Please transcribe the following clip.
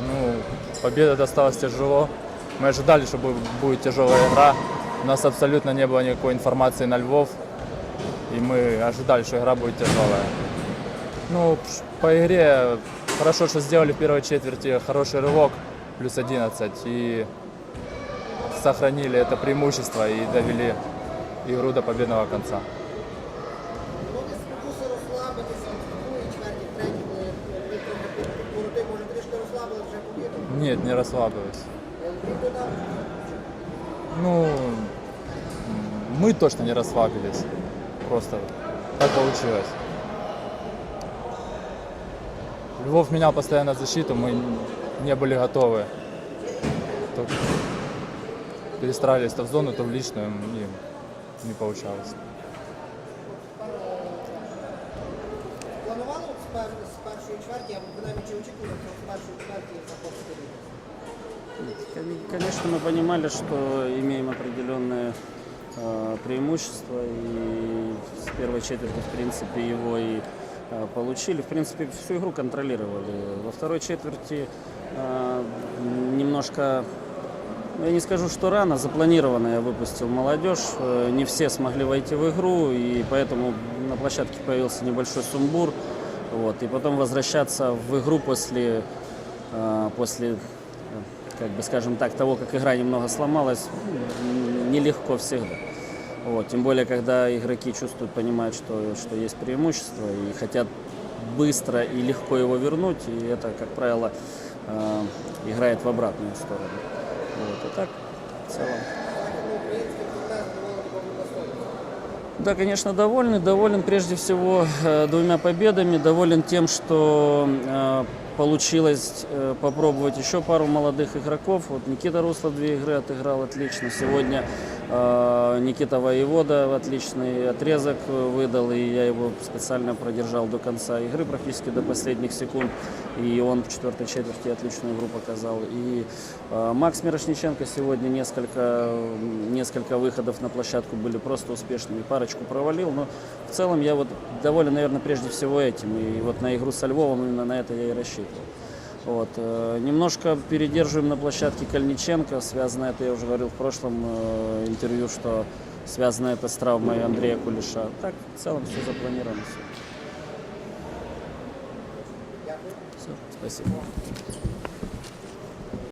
Ну, победа досталась тяжело. Мы ожидали, что будет тяжелая игра. У нас абсолютно не было никакой информации на Львов. И мы ожидали, что игра будет тяжелая. Ну, по игре хорошо, что сделали в первой четверти хороший рывок, плюс 11. И сохранили это преимущество и довели игру до победного конца. Вони спокуси розслабитися в другій чверті, в третій, коли ви трохи пороти, може трішки розслабили вже побіду. Нет, не расслабились. Він додав, Ну, м, мы точно не расслабились. Просто так получилось. Львов менял постоянно защиту, мы не были готовы. То перестраивались то в зону, то в личную, и не получалось. планували от з, пер, з першої чверті, або принаймні чи очікували, що з першої чверті захопити лігу? Кон- Конечно, мы понимали, что имеем определенное э, преимущество, и с первой четверти, в принципе, его и э, получили. В принципе, всю игру контролировали. Во второй четверти э, немножко, ну, я не скажу, что рано, запланированно я выпустил молодежь. Э, Не все смогли войти в игру, и поэтому на площадке появился небольшой сумбур. Вот, и потом возвращаться в игру после, э, после э, как бы скажем так, того, как игра немного сломалась, нелегко всегда. Вот, тем более, когда игроки чувствуют, понимают, что, что есть преимущество и хотят быстро и легко его вернуть, и это, как правило, э, играет в обратную сторону. Вот, и так, в целом. Західноукраїнський турнір задоволений повним достойним. Да, конечно, доволен. Доволен прежде всего э, двумя победами. Доволен тем, что э, получилось э, попробовать еще пару молодых игроков. Вот Никита Руслов две игры отыграл отлично. Сегодня э, Никита Воевода отличный отрезок э, выдал, и я его специально продержал до конца игры, практически до последних секунд. И он в четвертой четверти отличную игру показал. И э, Макс Мирошниченко сегодня несколько, несколько выходов на площадку были просто успешными. Парочку провалил, но в целом я вот доволен, наверное, прежде всего этим. И вот на игру со Львовом именно на это я и рассчитывал. Вот. э, Немножко передерживаем на площадке Кальниченко. Связано это, я уже говорил в прошлом э, интервью, что связано это с травмой Андрея Кулиша. Так, в целом все запланировано. Все. Все, спасибо.